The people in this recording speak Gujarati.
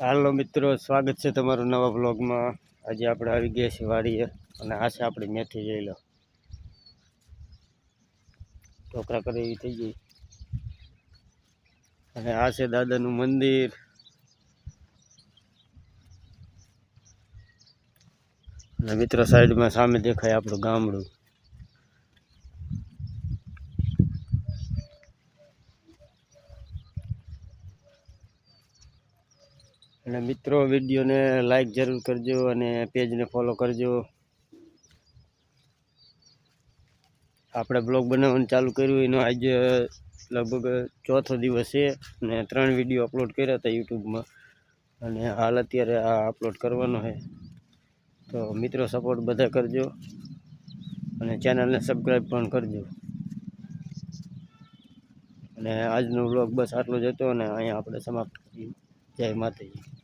હાલો મિત્રો, સ્વાગત છે તમારું નવા બ્લોગમાં આજે આપણે આવી ગયા છીએ વાડીએ અને આ છે આપણી મેથી જઈ લો. ટોકરા કરે એવી થઈ ગઈ. અને આ છે દાદાનું મંદિર. અને મિત્રો સાઈડમાં સામે દેખાય આપણું ગામડું. અને મિત્રો, વિડીયોને લાઈક જરૂર કરજો અને પેજને ફોલો કરજો. આપણે બ્લોગ બનાવવાનું ચાલુ કર્યું, એનો આજે લગભગ ચોથો દિવસ છે અને ત્રણ વીડિયો અપલોડ કર્યા હતા યુટ્યુબમાં. અને હાલ અત્યારે આ અપલોડ કરવાનો છે. તો મિત્રો સપોર્ટ બધા કરજો અને ચેનલને સબસ્ક્રાઈબ પણ કરજો. અને આજનો બ્લોગ બસ આટલો જ હતો અને અહીંયા આપણે સમાપ્ત કરીએ. જય માતાજી.